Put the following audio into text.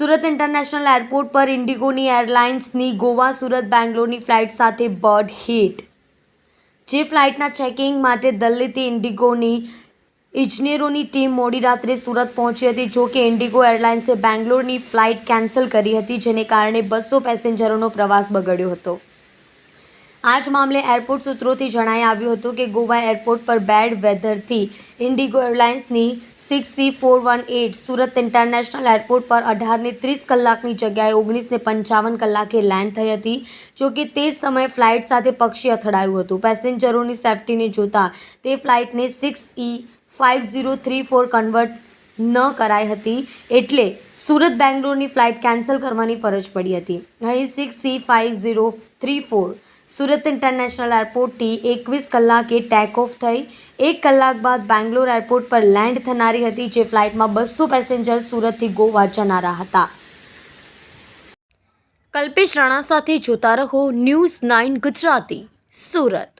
Surat international airport પર ઇન્ડિગોની એરલાઇન્સની ગોવા, સુરત, બેંગ્લોરની ફ્લાઇટ સાથે બર્ડ હિટ. જે ફ્લાઇટના ચેકિંગ માટે દિલ્હીથી ઇન્ડિગોની ઇજનેરોની ટીમ મોડી રાત્રે સુરત પહોંચી હતી, જો કે ઇન્ડિગો એરલાઇન્સે બેંગ્લોરની ફ્લાઇટ કેન્સલ કરી હતી, જેને કારણે બસો પેસેન્જરોનો પ્રવાસ બગડ્યો હતો. આ જ મામલે એરપોર્ટ સૂત્રોથી જણાઈ આવ્યું હતું કે ગોવા એરપોર્ટ પર બેડ વેધરથી IndiGo એરલાઇન્સની six C four one eight Surat international airport પર અઢારને ત્રીસ કલાકની જગ્યાએ ઓગણીસને પંચાવન કલાકે લેન્ડ થઈ હતી, જો કે તે સમયે ફ્લાઇટ સાથે પક્ષી અથડાયું હતું. પેસેન્જરોની સેફટીને જોતા તે ફ્લાઇટને six E five zero three four convert ન કરાઈ હતી, એટલે સુરત બેંગ્લોરની ફ્લાઇટ કેન્સલ કરવાની ફરજ પડી હતી. અહીં six C five zero three four Surat international એરપોર્ટથી એકવીસ કલાકે ટેક ઓફ થઈ. એક કલાક બાદ બેંગ્લોર એરપોર્ટ પર લેન્ડ થનારી હતી, જે ફ્લાઇટમાં બસો પેસેન્જર સુરતથી ગોવા જનારા હતા. કલ્પેશ રાણા સાથે જોતા રહો ન્યૂઝ નાઇન ગુજરાતી, સુરત.